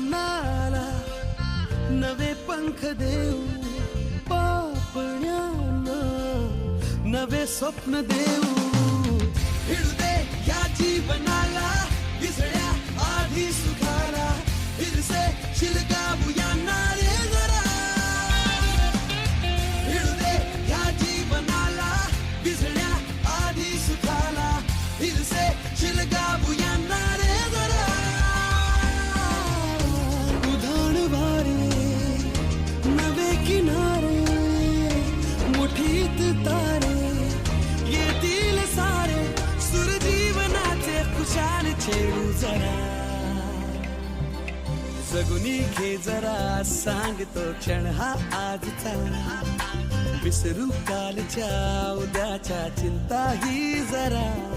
नाला नवे पंख देऊ पापण्यानं नवे स्वप्न देऊ. हिडदे या जीवनाला विसळ्या आधी सुखाला. फिरसे या नारे जरा. हिडदे या जीवनाला विसळ्या आधी सुखाला. फिरसे शिलगावूया रे जरा छेडू जरा. जगुनी घे जरा सांगतो क्षण हा आजचा. विसरू कालच्या उद्याच्या चिंता ही जरा.